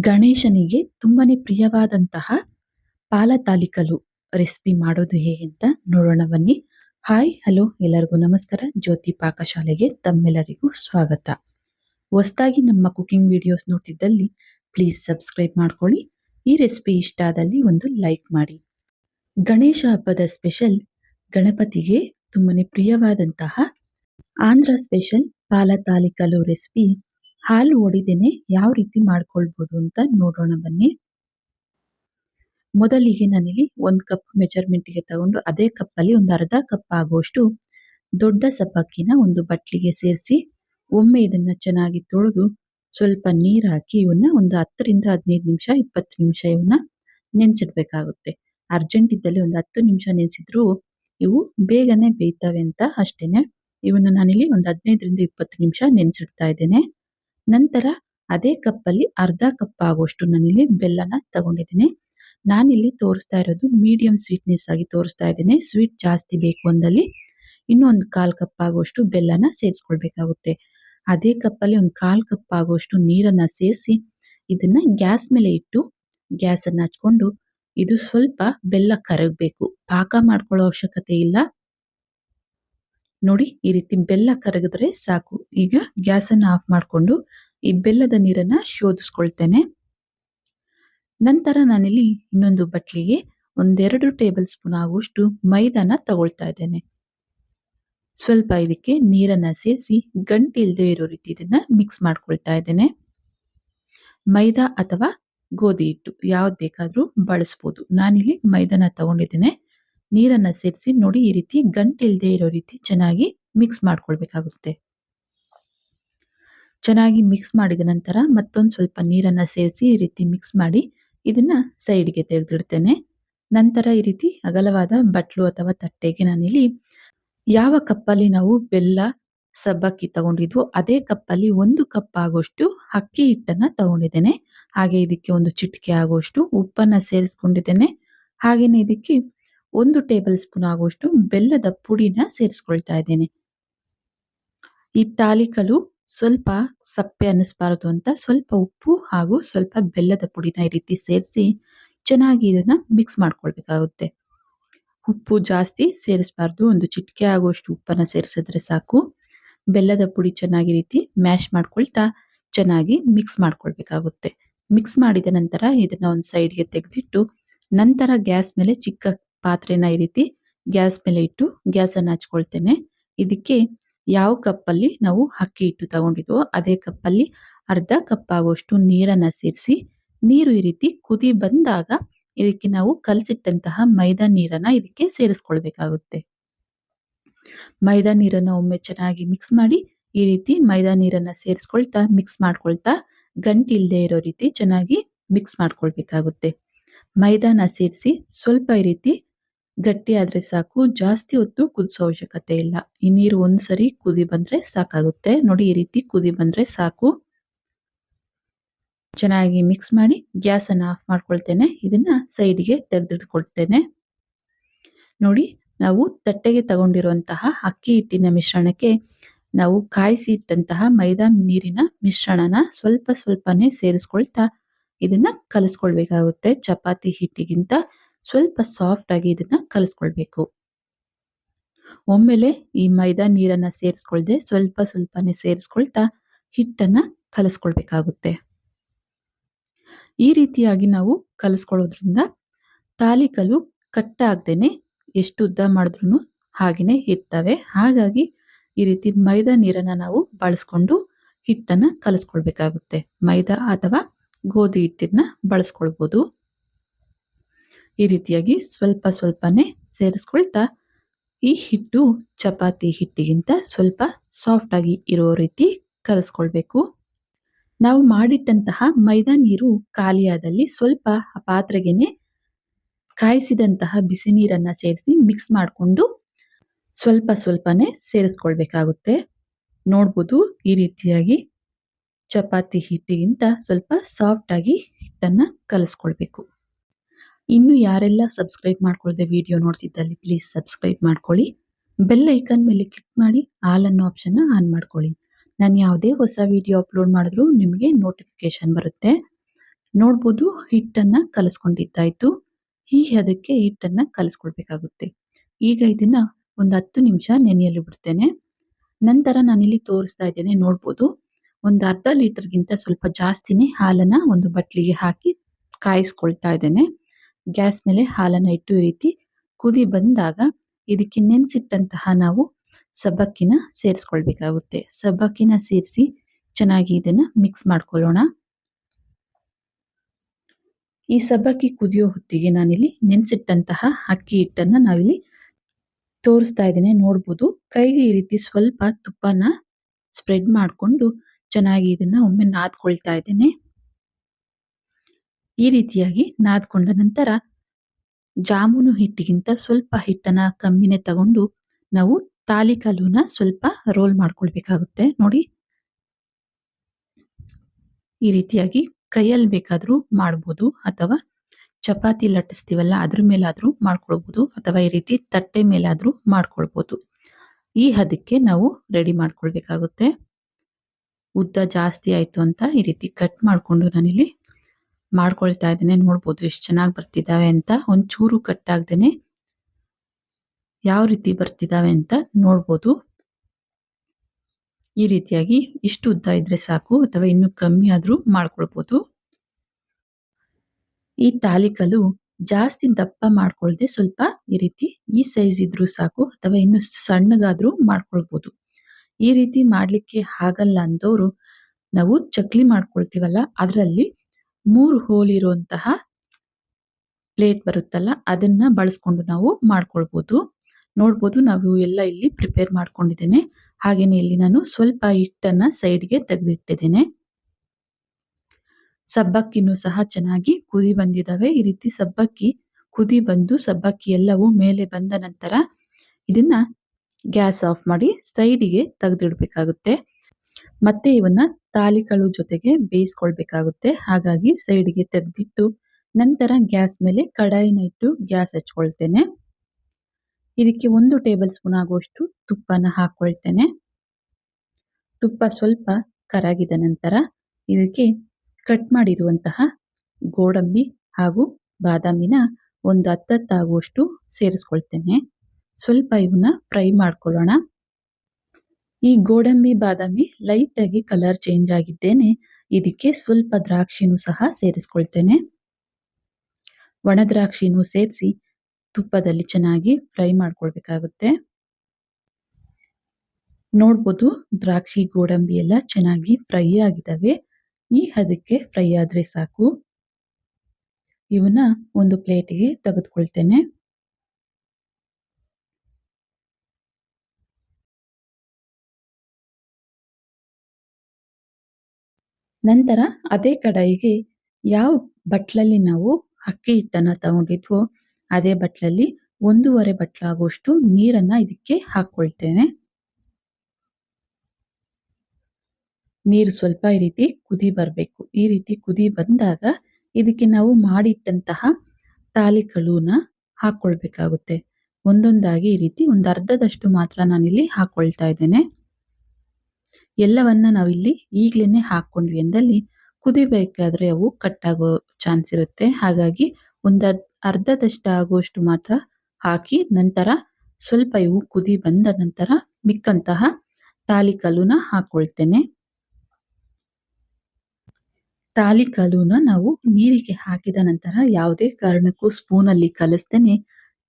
ಗಣೇಶನಿಗೆ ತುಂಬಾನೇ ಪ್ರಿಯವಾದಂತಹ ಪಾಲತಾಲಿಕಲು ರೆಸಿಪಿ ಮಾಡೋದು ಹೇಗೆ ಅಂತ ನೋಡೋಣ ಬನ್ನಿ. ಹಾಯ್, ಹಲೋ, ಎಲ್ಲರಿಗೂ ನಮಸ್ಕಾರ. ಜ್ಯೋತಿ ಪಾಕಶಾಲೆಗೆ ತಮ್ಮೆಲ್ಲರಿಗೂ ಸ್ವಾಗತ. ಹೊಸದಾಗಿ ನಮ್ಮ ಕುಕಿಂಗ್ ವಿಡಿಯೋಸ್ ನೋಡ್ತಿದ್ದಲ್ಲಿ ಪ್ಲೀಸ್ ಸಬ್ಸ್ಕ್ರೈಬ್ ಮಾಡ್ಕೊಳ್ಳಿ. ಈ ರೆಸಿಪಿ ಇಷ್ಟ ಆದಲ್ಲಿ ಒಂದು ಲೈಕ್ ಮಾಡಿ. ಗಣೇಶ ಹಬ್ಬದ ಸ್ಪೆಷಲ್ ಗಣಪತಿಗೆ ತುಂಬಾನೇ ಪ್ರಿಯವಾದಂತಹ ಆಂಧ್ರ ಸ್ಪೆಷಲ್ ಪಾಲತಾಲಿಕಲು ರೆಸಿಪಿ ಹಾಲು ಒಡಿದೇನೆ ಯಾವ ರೀತಿ ಮಾಡ್ಕೊಳ್ಬೋದು ಅಂತ ನೋಡೋಣ ಬನ್ನಿ. ಮೊದಲಿಗೆ ನಾನಿಲ್ಲಿ ಒಂದು ಕಪ್ ಮೆಜರ್ಮೆಂಟ್ಗೆ ತಗೊಂಡು ಅದೇ ಕಪ್ಪಲ್ಲಿ ಒಂದು ಅರ್ಧ ಕಪ್ ಆಗುವಷ್ಟು ದೊಡ್ಡ ಸಬ್ಬಕ್ಕಿನ ಒಂದು ಬಟ್ಲಿಗೆ ಸೇರಿಸಿ ಒಮ್ಮೆ ಇದನ್ನ ಚೆನ್ನಾಗಿ ತೊಳೆದು ಸ್ವಲ್ಪ ನೀರು ಹಾಕಿ ಇವನ್ನ ಒಂದು ಹತ್ತರಿಂದ ಹದಿನೈದು ನಿಮಿಷ, ಇಪ್ಪತ್ತು ನಿಮಿಷ ಇವನ್ನ ನೆನೆಸಿಡ್ಬೇಕಾಗುತ್ತೆ. ಅರ್ಜೆಂಟ್ ಇದ್ದಲ್ಲಿ ಒಂದು ಹತ್ತು ನಿಮಿಷ ನೆನೆಸಿದ್ರು ಇವು ಬೇಗನೆ ಬೇಯ್ತವೆ ಅಂತ ಅಷ್ಟೇನೆ. ಇವನ್ನ ನಾನಿಲ್ಲಿ ಒಂದು ಹದಿನೈದರಿಂದ ಇಪ್ಪತ್ತು ನಿಮಿಷ ನೆನೆಸಿಡ್ತಾ ಇದ್ದೇನೆ. ನಂತರ ಅದೇ ಕಪ್ಪಲ್ಲಿ ಅರ್ಧ ಕಪ್ ಆಗುವಷ್ಟು ನಾನಿಲ್ಲಿ ಬೆಲ್ಲನ ತಗೊಂಡಿದ್ದೀನಿ. ನಾನಿಲ್ಲಿ ತೋರಿಸ್ತಾ ಇರೋದು ಮೀಡಿಯಂ ಸ್ವೀಟ್ನೆಸ್ ಆಗಿ ತೋರಿಸ್ತಾ ಇದ್ದೀನಿ. ಸ್ವೀಟ್ ಜಾಸ್ತಿ ಬೇಕು ಅಂದಲ್ಲಿ ಇನ್ನೊಂದು ಕಾಲ್ ಕಪ್ ಆಗುವಷ್ಟು ಬೆಲ್ಲನ ಸೇರಿಸ್ಕೊಳ್ಬೇಕಾಗುತ್ತೆ. ಅದೇ ಕಪ್ಪಲ್ಲಿ ಒಂದು ಕಾಲ್ ಕಪ್ ಆಗುವಷ್ಟು ನೀರನ್ನ ಸೇರಿಸಿ ಇದನ್ನ ಗ್ಯಾಸ್ ಮೇಲೆ ಇಟ್ಟು ಗ್ಯಾಸ್ ಅನ್ನ ಹಚ್ಕೊಂಡು ಇದು ಸ್ವಲ್ಪ ಬೆಲ್ಲ ಕರಗಬೇಕು. ಪಾಕ ಮಾಡ್ಕೊಳ್ಳೋ ಅವಶ್ಯಕತೆ ಇಲ್ಲ. ನೋಡಿ ಈ ರೀತಿ ಬೆಲ್ಲ ಕರಗಿದ್ರೆ ಸಾಕು. ಈಗ ಗ್ಯಾಸ್ ಅನ್ನ ಆಫ್ ಮಾಡಿಕೊಂಡು ಈ ಬೆಲ್ಲದ ನೀರನ್ನ ಶೋಧಿಸ್ಕೊಳ್ತೇನೆ. ನಂತರ ನಾನಿಲ್ಲಿ ಇನ್ನೊಂದು ಬಟ್ಲಿಗೆ ಒಂದೆರಡು ಟೇಬಲ್ ಸ್ಪೂನ್ ಆಗುವಷ್ಟು ಮೈದಾನ ತಗೊಳ್ತಾ ಇದ್ದೇನೆ. ಸ್ವಲ್ಪ ಇದಕ್ಕೆ ನೀರನ್ನ ಸೇರಿಸಿ ಗಂಟೆ ಇಲ್ಲದೆ ಇರೋ ರೀತಿ ಇದನ್ನ ಮಿಕ್ಸ್ ಮಾಡ್ಕೊಳ್ತಾ ಇದ್ದೇನೆ. ಮೈದಾ ಅಥವಾ ಗೋಧಿ ಹಿಟ್ಟು ಯಾವ್ದು ಬೇಕಾದ್ರೂ ಬಳಸ್ಬೋದು. ನಾನಿಲ್ಲಿ ಮೈದಾನ ತಗೊಂಡಿದ್ದೇನೆ. ನೀರನ್ನ ಸೇರಿಸಿ ನೋಡಿ ಈ ರೀತಿ ಗಂಟು ಇಲ್ಲದೆ ಇರೋ ರೀತಿ ಚೆನ್ನಾಗಿ ಮಿಕ್ಸ್ ಮಾಡ್ಕೊಳ್ಬೇಕಾಗುತ್ತೆ. ಚೆನ್ನಾಗಿ ಮಿಕ್ಸ್ ಮಾಡಿದ ನಂತರ ಮತ್ತೊಂದು ಸ್ವಲ್ಪ ನೀರನ್ನ ಸೇರಿಸಿ ಈ ರೀತಿ ಮಿಕ್ಸ್ ಮಾಡಿ ಇದನ್ನ ಸೈಡ್ಗೆ ತೆಗೆದಿಡ್ತೇನೆ. ನಂತರ ಈ ರೀತಿ ಅಗಲವಾದ ಬಟ್ಲು ಅಥವಾ ತಟ್ಟೆಗೆ ನಾನಿಲ್ಲಿ ಯಾವ ಕಪ್ಪಲ್ಲಿ ನಾವು ಬೆಲ್ಲ, ಸಬ್ಬಕ್ಕಿ ತಗೊಂಡಿದ್ವು ಅದೇ ಕಪ್ಪಲ್ಲಿ ಒಂದು ಕಪ್ ಆಗೋಷ್ಟು ಅಕ್ಕಿ ಹಿಟ್ಟನ್ನ ತಗೊಂಡಿದ್ದೇನೆ. ಹಾಗೆ ಇದಕ್ಕೆ ಒಂದು ಚಿಟಿಕೆ ಆಗೋಷ್ಟು ಉಪ್ಪನ್ನ ಸೇರಿಸ್ಕೊಂಡಿದ್ದೇನೆ. ಹಾಗೇನೆ ಇದಕ್ಕೆ ಒಂದು ಟೇಬಲ್ ಸ್ಪೂನ್ ಆಗುವಷ್ಟು ಬೆಲ್ಲದ ಪುಡಿನ ಸೇರಿಸ್ಕೊಳ್ತಾ ಇದ್ದೀನಿ. ಈ ತಾಲಿಕಲು ಸ್ವಲ್ಪ ಸಪ್ಪೆ ಅನ್ನಿಸ್ಬಾರದು ಅಂತ ಸ್ವಲ್ಪ ಉಪ್ಪು ಹಾಗೂ ಸ್ವಲ್ಪ ಬೆಲ್ಲದ ಪುಡಿನ ಈ ರೀತಿ ಸೇರಿಸಿ ಚೆನ್ನಾಗಿ ಇದನ್ನ ಮಿಕ್ಸ್ ಮಾಡ್ಕೊಳ್ಬೇಕಾಗುತ್ತೆ. ಉಪ್ಪು ಜಾಸ್ತಿ ಸೇರಿಸಬಾರ್ದು, ಒಂದು ಚಿಟಿಕೆ ಆಗುವಷ್ಟು ಉಪ್ಪನ್ನ ಸೇರಿಸಿದ್ರೆ ಸಾಕು. ಬೆಲ್ಲದ ಪುಡಿ ಚೆನ್ನಾಗಿ ರೀತಿ ಮ್ಯಾಶ್ ಮಾಡ್ಕೊಳ್ತಾ ಚೆನ್ನಾಗಿ ಮಿಕ್ಸ್ ಮಾಡ್ಕೊಳ್ಬೇಕಾಗುತ್ತೆ. ಮಿಕ್ಸ್ ಮಾಡಿದ ನಂತರ ಇದನ್ನ ಒಂದು ಸೈಡ್ಗೆ ತೆಗೆದಿಟ್ಟು ನಂತರ ಗ್ಯಾಸ್ ಮೇಲೆ ಚಿಕ್ಕ ಪಾತ್ರೆನ ಈ ರೀತಿ ಗ್ಯಾಸ್ ಮೇಲೆ ಇಟ್ಟು ಗ್ಯಾಸ್ ಅನ್ನ ಹಚ್ಕೊಳ್ತೇನೆ. ಇದಕ್ಕೆ ಯಾವ ಕಪ್ಪಲ್ಲಿ ನಾವು ಅಕ್ಕಿ ಹಿಟ್ಟು ತಗೊಂಡಿದ್ವೋ ಅದೇ ಕಪ್ಪಲ್ಲಿ ಅರ್ಧ ಕಪ್ ಆಗುವಷ್ಟು ನೀರನ್ನ ಸೇರಿಸಿ, ನೀರು ಈ ರೀತಿ ಕುದಿ ಬಂದಾಗ ಇದಕ್ಕೆ ನಾವು ಕಲಸಿಟ್ಟಂತಹ ಮೈದಾ ನೀರನ್ನ ಇದಕ್ಕೆ ಸೇರಿಸ್ಕೊಳ್ಬೇಕಾಗುತ್ತೆ. ಮೈದಾ ನೀರನ್ನ ಒಮ್ಮೆ ಚೆನ್ನಾಗಿ ಮಿಕ್ಸ್ ಮಾಡಿ ಈ ರೀತಿ ಮೈದಾ ನೀರನ್ನ ಸೇರಿಸ್ಕೊಳ್ತಾ, ಮಿಕ್ಸ್ ಮಾಡ್ಕೊಳ್ತಾ ಗಂಟು ಇಲ್ಲದೆ ಇರೋ ರೀತಿ ಚೆನ್ನಾಗಿ ಮಿಕ್ಸ್ ಮಾಡ್ಕೊಳ್ಬೇಕಾಗುತ್ತೆ. ಮೈದಾನ ಸೇರಿಸಿ ಸ್ವಲ್ಪ ಈ ರೀತಿ ಗಟ್ಟಿ ಆದ್ರೆ ಸಾಕು, ಜಾಸ್ತಿ ಹೊತ್ತು ಕುದಿಸೋ ಅವಶ್ಯಕತೆ ಇಲ್ಲ. ಈ ನೀರು ಒಂದ್ಸರಿ ಕುದಿ ಬಂದ್ರೆ ಸಾಕಾಗುತ್ತೆ. ನೋಡಿ, ಈ ರೀತಿ ಕುದಿ ಬಂದ್ರೆ ಸಾಕು. ಚೆನ್ನಾಗಿ ಮಿಕ್ಸ್ ಮಾಡಿ ಗ್ಯಾಸ್ ಅನ್ನ ಆಫ್ ಮಾಡ್ಕೊಳ್ತೇನೆ. ಇದನ್ನ ಸೈಡ್ಗೆ ತೆಗೆದಿಟ್ಕೊಳ್ತೇನೆ. ನೋಡಿ, ನಾವು ತಟ್ಟೆಗೆ ತಗೊಂಡಿರುವಂತಹ ಅಕ್ಕಿ ಹಿಟ್ಟಿನ ಮಿಶ್ರಣಕ್ಕೆ ನಾವು ಕಾಯಿಸಿ ಇಟ್ಟಂತಹ ಮೈದಾ ನೀರಿನ ಮಿಶ್ರಣನ ಸ್ವಲ್ಪ ಸ್ವಲ್ಪನೇ ಸೇರಿಸ್ಕೊಳ್ತಾ ಇದನ್ನ ಕಲಿಸ್ಕೊಳ್ಬೇಕಾಗುತ್ತೆ. ಚಪಾತಿ ಹಿಟ್ಟಿಗಿಂತ ಸ್ವಲ್ಪ ಸಾಫ್ಟ್ ಆಗಿ ಇದನ್ನ ಕಲಿಸ್ಕೊಳ್ಬೇಕು. ಒಮ್ಮೆಲೆ ಈ ಮೈದಾ ನೀರನ್ನ ಸೇರಿಸ್ಕೊಳ್ದೆ ಸ್ವಲ್ಪ ಸ್ವಲ್ಪನೇ ಸೇರಿಸ್ಕೊಳ್ತಾ ಹಿಟ್ಟನ್ನ ಕಲಿಸ್ಕೊಳ್ಬೇಕಾಗುತ್ತೆ. ಈ ರೀತಿಯಾಗಿ ನಾವು ಕಲಿಸ್ಕೊಳ್ಳೋದ್ರಿಂದ ತಾಲಿಕಲು ಕಟ್ಟಾಗ್ದೇನೆ ಎಷ್ಟು ಉದ್ದ ಮಾಡಿದ್ರು ಹಾಗೇನೆ ಇರ್ತವೆ. ಹಾಗಾಗಿ ಈ ರೀತಿ ಮೈದಾ ನೀರನ್ನ ನಾವು ಬಳಸ್ಕೊಂಡು ಹಿಟ್ಟನ್ನ ಕಲಿಸ್ಕೊಳ್ಬೇಕಾಗುತ್ತೆ. ಮೈದಾ ಅಥವಾ ಗೋಧಿ ಹಿಟ್ಟನ್ನ ಬಳಸ್ಕೊಳ್ಬೋದು. ಈ ರೀತಿಯಾಗಿ ಸ್ವಲ್ಪ ಸ್ವಲ್ಪನೇ ಸೇರಿಸ್ಕೊಳ್ತಾ, ಈ ಹಿಟ್ಟು ಚಪಾತಿ ಹಿಟ್ಟಿಗಿಂತ ಸ್ವಲ್ಪ ಸಾಫ್ಟ್ ಆಗಿ ಇರೋ ರೀತಿ ಕಲಿಸ್ಕೊಳ್ಬೇಕು. ನಾವು ಮಾಡಿಟ್ಟಂತಹ ಮೈದಾ ನೀರು ಖಾಲಿಯಾದಲ್ಲಿ ಸ್ವಲ್ಪ ಆ ಪಾತ್ರೆಗೆನೆ ಕಾಯಿಸಿದಂತಹ ಬಿಸಿ ನೀರನ್ನ ಸೇರಿಸಿ ಮಿಕ್ಸ್ ಮಾಡಿಕೊಂಡು ಸ್ವಲ್ಪ ಸ್ವಲ್ಪನೇ ಸೇರಿಸ್ಕೊಳ್ಬೇಕಾಗುತ್ತೆ. ನೋಡ್ಬೋದು ಈ ರೀತಿಯಾಗಿ ಚಪಾತಿ ಹಿಟ್ಟಿಗಿಂತ ಸ್ವಲ್ಪ ಸಾಫ್ಟ್ ಆಗಿ ಹಿಟ್ಟನ್ನ ಕಲಿಸ್ಕೊಳ್ಬೇಕು. ಇನ್ನು ಯಾರೆಲ್ಲ ಸಬ್ಸ್ಕ್ರೈಬ್ ಮಾಡ್ಕೊಳ್ದೆ ವಿಡಿಯೋ ನೋಡ್ತಿದ್ದಲ್ಲಿ ಪ್ಲೀಸ್ ಸಬ್ಸ್ಕ್ರೈಬ್ ಮಾಡ್ಕೊಳ್ಳಿ. ಬೆಲ್ ಐಕನ್ ಮೇಲೆ ಕ್ಲಿಕ್ ಮಾಡಿ ಆಲ್ ಅನ್ನೋ ಆಪ್ಷನ್ನ ಆನ್ ಮಾಡ್ಕೊಳ್ಳಿ. ನಾನು ಯಾವುದೇ ಹೊಸ ವಿಡಿಯೋ ಅಪ್ಲೋಡ್ ಮಾಡಿದ್ರು ನಿಮಗೆ ನೋಟಿಫಿಕೇಶನ್ ಬರುತ್ತೆ. ನೋಡ್ಬೋದು ಹಿಟ್ಟನ್ನ ಕಲಿಸ್ಕೊಂಡಿದ್ದಾಯಿತು. ಈ ಅದಕ್ಕೆ ಹಿಟ್ಟನ್ನ ಕಲಿಸ್ಕೊಳ್ಬೇಕಾಗುತ್ತೆ ಈಗ ಇದನ್ನ ಒಂದು ಹತ್ತು ನಿಮಿಷ ನೆನೆಯಲು ಬಿಡ್ತೇನೆ. ನಂತರ ನಾನಿಲ್ಲಿ ತೋರಿಸ್ತಾ ಇದ್ದೇನೆ, ನೋಡ್ಬೋದು. ಒಂದು ಅರ್ಧ ಲೀಟರ್ಗಿಂತ ಸ್ವಲ್ಪ ಜಾಸ್ತಿನೇ ಹಾಲನ್ನ ಒಂದು ಬಟ್ಲಿಗೆ ಹಾಕಿ ಕಾಯಿಸ್ಕೊಳ್ತಾ ಇದ್ದೇನೆ. ಗ್ಯಾಸ್ ಮೇಲೆ ಹಾಲನ್ನ ಇಟ್ಟು ಈ ರೀತಿ ಕುದಿ ಬಂದಾಗ ಇದಕ್ಕೆ ನೆನೆಸಿಟ್ಟಂತಹ ನಾವು ಸಬ್ಬಕ್ಕಿನ ಸೇರಿಸ್ಕೊಳ್ಬೇಕಾಗುತ್ತೆ. ಸಬ್ಬಕ್ಕಿನ ಸೇರಿಸಿ ಚೆನ್ನಾಗಿ ಇದನ್ನ ಮಿಕ್ಸ್ ಮಾಡ್ಕೊಳ್ಳೋಣ. ಈ ಸಬ್ಬಕ್ಕಿ ಕುದಿಯೋ ಹೊತ್ತಿಗೆ ನಾನಿಲ್ಲಿ ನೆನೆಸಿಟ್ಟಂತಹ ಅಕ್ಕಿ ಹಿಟ್ಟನ್ನ ನಾವಿಲ್ಲಿ ತೋರಿಸ್ತಾ ಇದ್ದೇನೆ, ನೋಡ್ಬೋದು. ಕೈಗೆ ಈ ರೀತಿ ಸ್ವಲ್ಪ ತುಪ್ಪನ ಸ್ಪ್ರೆಡ್ ಮಾಡಿಕೊಂಡು ಚೆನ್ನಾಗಿ ಇದನ್ನ ಒಮ್ಮೆ ನಾದ್ಕೊಳ್ತಾ ಇದ್ದೇನೆ. ಈ ರೀತಿಯಾಗಿ ನಾದ್ಕೊಂಡ ನಂತರ ಜಾಮೂನು ಹಿಟ್ಟಿಗಿಂತ ಸ್ವಲ್ಪ ಹಿಟ್ಟನ್ನ ಕಮ್ಮಿನೇ ತಗೊಂಡು ನಾವು ತಾಲಿಕಾಲುನ ಸ್ವಲ್ಪ ರೋಲ್ ಮಾಡ್ಕೊಳ್ಬೇಕಾಗುತ್ತೆ. ನೋಡಿ. ಈ ರೀತಿಯಾಗಿ ಕೈಯಲ್ಲಿ ಬೇಕಾದರೂ ಮಾಡ್ಬೋದು ಅಥವಾ ಚಪಾತಿ ಲಟ್ಟಿಸ್ತೀವಲ್ಲ ಅದ್ರ ಮೇಲಾದರೂ ಮಾಡ್ಕೊಳ್ಬೋದು ಅಥವಾ ಈ ರೀತಿ ತಟ್ಟೆ ಮೇಲಾದ್ರೂ ಮಾಡ್ಕೊಳ್ಬೋದು. ಈ ಹದಕ್ಕೆ ನಾವು ರೆಡಿ ಮಾಡ್ಕೊಳ್ಬೇಕಾಗುತ್ತೆ. ಉದ್ದ ಜಾಸ್ತಿ ಆಯ್ತು ಅಂತ ಈ ರೀತಿ ಕಟ್ ಮಾಡ್ಕೊಂಡು ನಾನಿಲ್ಲಿ ಮಾಡ್ಕೊಳ್ತಾ ಇದ್ದೇನೆ, ನೋಡ್ಬೋದು ಎಷ್ಟು ಚೆನ್ನಾಗಿ ಬರ್ತಿದ್ದಾವೆ ಅಂತ. ಒಂಚೂರು ಕಟ್ ಆಗ್ದೇನೆ ಯಾವ ರೀತಿ ಬರ್ತಿದ್ದಾವೆ ಅಂತ ನೋಡ್ಬೋದು. ಈ ರೀತಿಯಾಗಿ ಇಷ್ಟು ಉದ್ದ ಇದ್ರೆ ಸಾಕು, ಅಥವಾ ಇನ್ನು ಕಮ್ಮಿ ಆದರೂ ಮಾಡ್ಕೊಳ್ಬೋದು. ಈ ತಾಲಿಕಲು ಜಾಸ್ತಿ ದಪ್ಪ ಮಾಡ್ಕೊಳ್ದೆ ಸ್ವಲ್ಪ ಈ ರೀತಿ ಈ ಸೈಜ್ ಇದ್ರೂ ಸಾಕು, ಅಥವಾ ಇನ್ನು ಸಣ್ಣಗಾದ್ರೂ ಮಾಡ್ಕೊಳ್ಬೋದು. ಈ ರೀತಿ ಮಾಡ್ಲಿಕ್ಕೆ ಆಗಲ್ಲ ಅಂದವರು ನಾವು ಚಕ್ಲಿ ಮಾಡ್ಕೊಳ್ತೀವಲ್ಲ, ಅದರಲ್ಲಿ ಮೂರು ಹೋಲ್ ಇರುವಂತಹ ಪ್ಲೇಟ್ ಬರುತ್ತಲ್ಲ, ಅದನ್ನ ಬಳಸ್ಕೊಂಡು ನಾವು ಮಾಡ್ಕೊಳ್ಬೋದು. ನೋಡ್ಬೋದು, ನಾವು ಎಲ್ಲ ಇಲ್ಲಿ ಪ್ರಿಪೇರ್ ಮಾಡ್ಕೊಂಡಿದ್ದೇನೆ. ಹಾಗೇನೆ ಇಲ್ಲಿ ನಾನು ಸ್ವಲ್ಪ ಹಿಟ್ಟನ್ನ ಸೈಡ್ಗೆ ತೆಗೆದಿಟ್ಟಿದ್ದೇನೆ. ಸಬ್ಬಕ್ಕಿನೂ ಸಹ ಚೆನ್ನಾಗಿ ಕುದಿ ಬಂದಿದ್ದಾವೆ ಈ ರೀತಿ ಸಬ್ಬಕ್ಕಿ ಕುದಿ ಬಂದು ಸಬ್ಬಕ್ಕಿ ಎಲ್ಲವೂ ಮೇಲೆ ಬಂದ ನಂತರ ಇದನ್ನ ಗ್ಯಾಸ್ ಆಫ್ ಮಾಡಿ ಸೈಡಿಗೆ ತೆಗೆದಿಡ್ಬೇಕಾಗುತ್ತೆ. ಮತ್ತೆ ಇವನ್ನ ತಾಲಿಕಳು ಜೊತೆಗೆ ಬೇಯಿಸ್ಕೊಳ್ಬೇಕಾಗುತ್ತೆ. ಹಾಗಾಗಿ ಸೈಡ್ಗೆ ತೆಗೆದಿಟ್ಟು ನಂತರ ಗ್ಯಾಸ್ ಮೇಲೆ ಕಡಾಯಿನ ಇಟ್ಟು ಗ್ಯಾಸ್ ಹಚ್ಕೊಳ್ತೇನೆ. ಇದಕ್ಕೆ ಒಂದು ಟೇಬಲ್ ಸ್ಪೂನ್ ಆಗುವಷ್ಟು ತುಪ್ಪನ ಹಾಕೊಳ್ತೇನೆ. ತುಪ್ಪ ಸ್ವಲ್ಪ ಕರಗಿದ ನಂತರ ಇದಕ್ಕೆ ಕಟ್ ಮಾಡಿರುವಂತಹ ಗೋಡಂಬಿ ಹಾಗೂ ಬಾದಾಮಿನ ಒಂದು ಹತ್ತತ್ತಾಗುವಷ್ಟು ಸೇರಿಸ್ಕೊಳ್ತೇನೆ. ಸ್ವಲ್ಪ ಇವನ್ನ ಫ್ರೈ ಮಾಡ್ಕೊಳ್ಳೋಣ. ಈ ಗೋಡಂಬಿ ಬಾದಾಮಿ ಲೈಟ್ ಆಗಿ ಕಲರ್ ಚೇಂಜ್ ಆಗಿದ್ದೇನೆ. ಇದಕ್ಕೆ ಸ್ವಲ್ಪ ದ್ರಾಕ್ಷಿನೂ ಸಹ ಸೇರಿಸ್ಕೊಳ್ತೇನೆ. ಒಣ ದ್ರಾಕ್ಷಿನೂ ಸೇರಿಸಿ ತುಪ್ಪದಲ್ಲಿ ಚೆನ್ನಾಗಿ ಫ್ರೈ ಮಾಡ್ಕೊಳ್ಬೇಕಾಗುತ್ತೆ. ನೋಡ್ಬೋದು ದ್ರಾಕ್ಷಿ, ಗೋಡಂಬಿ ಎಲ್ಲ ಚೆನ್ನಾಗಿ ಫ್ರೈ ಆಗಿದ್ದಾವೆ. ಈ ಹದಕ್ಕೆ ಫ್ರೈ ಆದ್ರೆ ಸಾಕು. ಇವನ್ನ ಒಂದು ಪ್ಲೇಟಿಗೆ ತೆಗೆದುಕೊಳ್ತೇನೆ. ನಂತರ ಅದೇ ಕಡಾಯಿಗೆ ಯಾವ ಬಟ್ಲಲ್ಲಿ ನಾವು ಅಕ್ಕಿ ಹಿಟ್ಟನ್ನ ತಗೊಂಡಿದ್ವೋ, ಅದೇ ಬಟ್ಲಲ್ಲಿ ಒಂದೂವರೆ ಬಟ್ಲಾಗುವಷ್ಟು ನೀರನ್ನ ಇದಕ್ಕೆ ಹಾಕೊಳ್ತೇನೆ. ನೀರು ಸ್ವಲ್ಪ ಈ ರೀತಿ ಕುದಿ ಬರಬೇಕು. ಈ ರೀತಿ ಕುದಿ ಬಂದಾಗ ಇದಕ್ಕೆ ನಾವು ಮಾಡಿಟ್ಟಂತಹ ತಾಲಿಕಲೂನ ಹಾಕೊಳ್ಬೇಕಾಗುತ್ತೆ. ಒಂದೊಂದಾಗಿ ಈ ರೀತಿ ಒಂದು ಅರ್ಧದಷ್ಟು ಮಾತ್ರ ನಾನಿಲ್ಲಿ ಹಾಕೊಳ್ತಾ ಇದ್ದೇನೆ. ಎಲ್ಲವನ್ನ ನಾವಿಲ್ಲಿ ಈಗ್ಲೇನೆ ಹಾಕೊಂಡ್ವಿ ಅಂದಲ್ಲಿ ಕುದಿಬೇಕಾದ್ರೆ ಅವು ಕಟ್ಟಾಗೋ ಚಾನ್ಸ್ ಇರುತ್ತೆ. ಹಾಗಾಗಿ ಒಂದು ಅರ್ಧದಷ್ಟು ಆಗುವಷ್ಟು ಮಾತ್ರ ಹಾಕಿ ನಂತರ ಸ್ವಲ್ಪ ಇವು ಕುದಿ ಬಂದ ನಂತರ ಮಿಕ್ಕಂತಹ ತಾಲಿಕಾಲುನ ಹಾಕೊಳ್ತೇನೆ. ತಾಲಿಕಾಲುನ ನಾವು ನೀರಿಗೆ ಹಾಕಿದ ನಂತರ ಯಾವುದೇ ಕಾರಣಕ್ಕೂ ಸ್ಪೂನಲ್ಲಿ ಕಲಿಸ್ತೇನೆ.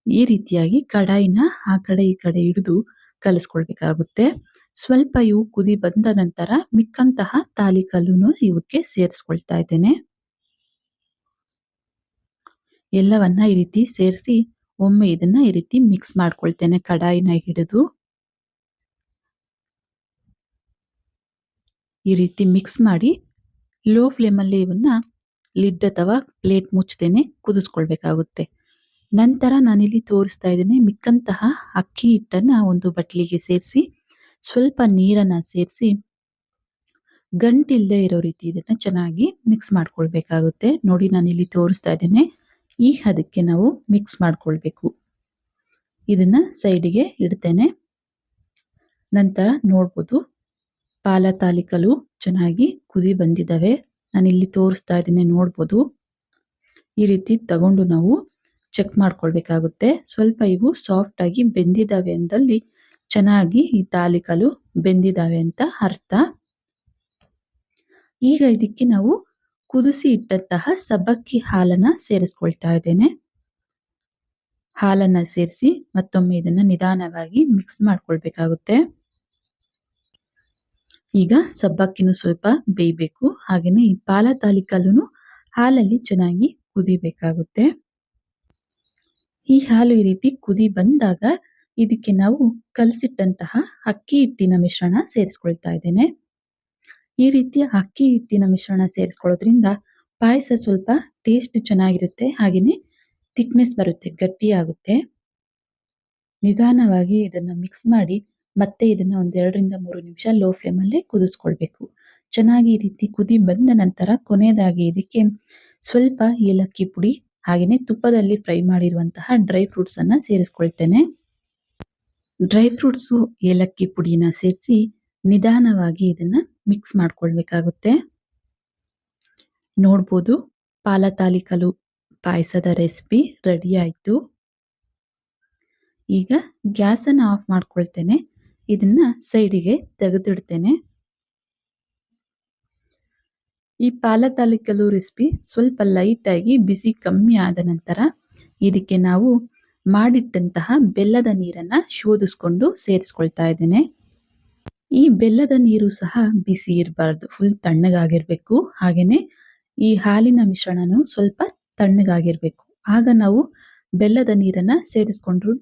ಈ ರೀತಿಯಾಗಿ ಕಡಾಯಿನ ಆ ಕಡೆ ಈ ಕಡೆ ಹಿಡಿದು ಕಲಿಸ್ಕೊಳ್ಬೇಕಾಗುತ್ತೆ. ಸ್ವಲ್ಪ ಇವು ಕುದಿ ಬಂದ ನಂತರ ಮಿಕ್ಕಂತಹ ತಾಲಿಕಲ್ಲುನು ಇವಕ್ಕೆ ಸೇರಿಸ್ಕೊಳ್ತಾ ಇದ್ದೇನೆ. ಎಲ್ಲವನ್ನ ಈ ರೀತಿ ಸೇರಿಸಿ ಒಮ್ಮೆ ಇದನ್ನ ಈ ರೀತಿ ಮಿಕ್ಸ್ ಮಾಡ್ಕೊಳ್ತೇನೆ ಕಡಾಯಿನ ಹಿಡಿದು. ಈ ರೀತಿ ಮಿಕ್ಸ್ ಮಾಡಿ ಲೋ ಫ್ಲೇಮಲ್ಲಿ ಇವನ್ನ ಲಿಡ್ ಅಥವಾ ಪ್ಲೇಟ್ ಮುಚ್ಚದೇನೆ ಕುದಿಸ್ಕೊಳ್ಬೇಕಾಗುತ್ತೆ. ನಂತರ ನಾನಿಲ್ಲಿ ತೋರಿಸ್ತಾ ಇದ್ದೇನೆ ಮಿಕ್ಕಂತಹ ಅಕ್ಕಿ ಹಿಟ್ಟನ್ನ ಒಂದು ಬಟ್ಲಿಗೆ ಸೇರಿಸಿ ಸ್ವಲ್ಪ ನೀರನ್ನ ಸೇರಿಸಿ ಗಂಟಿಲ್ಲದೆ ಇರೋ ರೀತಿ ಇದನ್ನ ಚೆನ್ನಾಗಿ ಮಿಕ್ಸ್ ಮಾಡ್ಕೊಳ್ಬೇಕಾಗುತ್ತೆ. ನೋಡಿ ನಾನು ಇಲ್ಲಿ ತೋರಿಸ್ತಾ ಇದ್ದೇನೆ. ಈ ಹದಕ್ಕೆ ನಾವು ಮಿಕ್ಸ್ ಮಾಡ್ಕೊಳ್ಬೇಕು. ಇದನ್ನ ಸೈಡಿಗೆ ಇಡ್ತೇನೆ. ನಂತರ ನೋಡ್ಬೋದು ಪಾಲ ತಾಲಿಕಲು ಚೆನ್ನಾಗಿ ಕುದಿ ಬಂದಿದ್ದಾವೆ. ಇಲ್ಲಿ ತೋರಿಸ್ತಾ ಇದ್ದೀನಿ ನೋಡ್ಬೋದು. ಈ ರೀತಿ ತಗೊಂಡು ನಾವು ಚೆಕ್ ಮಾಡ್ಕೊಳ್ಬೇಕಾಗುತ್ತೆ. ಸ್ವಲ್ಪ ಇವು ಸಾಫ್ಟ್ ಆಗಿ ಬೆಂದಿದ್ದಾವೆ ಅಂದಲ್ಲಿ ಚೆನ್ನಾಗಿ ಈ ತಾಲಿಕಲು ಬೆಂದಿದ್ದಾವೆ ಅಂತ ಅರ್ಥ. ಈಗ ಇದಕ್ಕೆ ನಾವು ಕುದಿಸಿ ಇಟ್ಟಂತಹ ಸಬ್ಬಕ್ಕಿ ಹಾಲನ್ನ ಸೇರಿಸ್ಕೊಳ್ತಾ ಇದ್ದೇನೆ. ಹಾಲನ್ನ ಸೇರಿಸಿ ಮತ್ತೊಮ್ಮೆ ಇದನ್ನ ನಿಧಾನವಾಗಿ ಮಿಕ್ಸ್ ಮಾಡ್ಕೊಳ್ಬೇಕಾಗುತ್ತೆ. ಈಗ ಸಬ್ಬಕ್ಕಿನೂ ಸ್ವಲ್ಪ ಬೇಯಬೇಕು. ಹಾಗೇನೆ ಈ ಪಾಲ ತಾಲಿಕಲ್ಲೂ ಹಾಲಲ್ಲಿ ಚೆನ್ನಾಗಿ ಕುದಿಬೇಕಾಗುತ್ತೆ. ಈ ಹಾಲು ಈ ರೀತಿ ಕುದಿ ಬಂದಾಗ ಇದಕ್ಕೆ ನಾವು ಕಲಸಿಟ್ಟಂತಹ ಅಕ್ಕಿ ಹಿಟ್ಟಿನ ಮಿಶ್ರಣ ಸೇರಿಸ್ಕೊಳ್ತಾ ಇದ್ದೇನೆ. ಈ ರೀತಿಯ ಅಕ್ಕಿ ಹಿಟ್ಟಿನ ಮಿಶ್ರಣ ಸೇರಿಸ್ಕೊಳ್ಳೋದ್ರಿಂದ ಪಾಯಸ ಸ್ವಲ್ಪ ಟೇಸ್ಟ್ ಚೆನ್ನಾಗಿರುತ್ತೆ ಹಾಗೆಯೇ ಥಿಕ್ನೆಸ್ ಬರುತ್ತೆ, ಗಟ್ಟಿಯಾಗುತ್ತೆ. ನಿಧಾನವಾಗಿ ಇದನ್ನ ಮಿಕ್ಸ್ ಮಾಡಿ ಮತ್ತೆ ಇದನ್ನ ಒಂದೆರಡರಿಂದ ಮೂರು ನಿಮಿಷ ಲೋ ಫ್ಲೇಮಲ್ಲೇ ಕುದಿಸ್ಕೊಳ್ಬೇಕು. ಚೆನ್ನಾಗಿ ಈ ರೀತಿ ಕುದಿ ಬಂದ ನಂತರ ಕೊನೆಯದಾಗಿ ಇದಕ್ಕೆ ಸ್ವಲ್ಪ ಏಲಕ್ಕಿ ಪುಡಿ ಹಾಗೆಯೇ ತುಪ್ಪದಲ್ಲಿ ಫ್ರೈ ಮಾಡಿರುವಂತಹ ಡ್ರೈ ಫ್ರೂಟ್ಸ್ ಅನ್ನ ಸೇರಿಸ್ಕೊಳ್ತೇನೆ. ಡ್ರೈ ಫ್ರೂಟ್ಸು, ಏಲಕ್ಕಿ ಪುಡಿನ ಸೇರಿಸಿ ನಿಧಾನವಾಗಿ ಇದನ್ನ ಮಿಕ್ಸ್ ಮಾಡ್ಕೊಳ್ಬೇಕಾಗುತ್ತೆ. ನೋಡ್ಬೋದು ಪಾಲತಾಲಿಕಲು ಪಾಯಸದ ರೆಸಿಪಿ ರೆಡಿ ಆಯ್ತು. ಈಗ ಗ್ಯಾಸನ್ನು ಆಫ್ ಮಾಡ್ಕೊಳ್ತೇನೆ. ಇದನ್ನ ಸೈಡಿಗೆ ತೆಗೆದಿಡ್ತೇನೆ. ಈ ಪಾಲತಾಲಿಕಲು ರೆಸಿಪಿ ಸ್ವಲ್ಪ ಲೈಟ್ ಆಗಿ, ಬಿಸಿ ಕಮ್ಮಿ ಆದ ನಂತರ ಇದಕ್ಕೆ ನಾವು ಮಾಡಿಟ್ಟಂತಹ ಬೆಲ್ಲದ ನೀರನ್ನ ಶೋಧಿಸ್ಕೊಂಡು ಸೇರಿಸ್ಕೊಳ್ತಾ ಇದ್ದೇನೆ. ಈ ಬೆಲ್ಲದ ನೀರು ಸಹ ಬಿಸಿ ಇರಬಾರ್ದು ಫುಲ್ ತಣ್ಣಗಾಗಿರ್ಬೇಕು. ಹಾಗೇನೆ ಈ ಹಾಲಿನ ಮಿಶ್ರಣನು ಸ್ವಲ್ಪ ತಣ್ಣಗಾಗಿರ್ಬೇಕು. ಆಗ ನಾವು ಬೆಲ್ಲದ ನೀರನ್ನ ಸೇರಿಸ್ಕೊಂಡ್ರು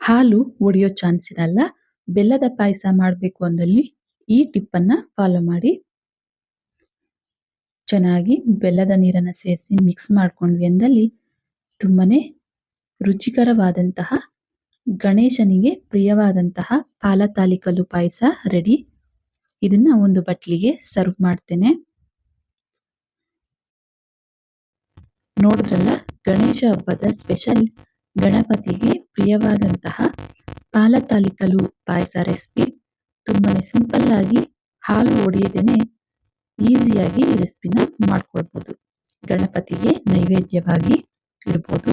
ಹಾಲು ಒಡೆಯೋ ಚಾನ್ಸ್ ಇರಲ್ಲ. ಬೆಲ್ಲದ ಪಾಯಸ ಮಾಡಬೇಕು ಅಂದಲ್ಲಿ ಈ ಟಿಪ್ಪನ್ನ ಫಾಲೋ ಮಾಡಿ. ಚೆನ್ನಾಗಿ ಬೆಲ್ಲದ ನೀರನ್ನ ಸೇರಿಸಿ ಮಿಕ್ಸ್ ಮಾಡ್ಕೊಂಡ್ವಿ ಅಂದಲ್ಲಿ ತುಂಬಾನೇ ರುಚಿಕರವಾದಂತಹ, ಗಣೇಶನಿಗೆ ಪ್ರಿಯವಾದಂತಹ ಪಾಲತಾಲಿಕಲು ಪಾಯಸ ರೆಡಿ. ಇದನ್ನ ಒಂದು ಬಟ್ಲಿಗೆ ಸರ್ವ್ ಮಾಡ್ತೇನೆ. ನೋಡಿದ್ರಲ್ಲ, ಗಣೇಶ ಹಬ್ಬದ ಸ್ಪೆಷಲ್ ಗಣಪತಿಗೆ ಪ್ರಿಯವಾದಂತಹ ಪಾಲತಾಲಿಕಲು ಪಾಯಸ ರೆಸಿಪಿ ತುಂಬಾನೇ ಸಿಂಪಲ್ ಆಗಿ ಹಾಲು ಒಡೆಯದೇನೆ ಈಸಿಯಾಗಿ ಈ ರೆಸಿಪಿನ ಮಾಡ್ಕೊಳ್ಬಹುದು ಗಣಪತಿಗೆ ನೈವೇದ್ಯವಾಗಿ ಇಡ್ಬೋದು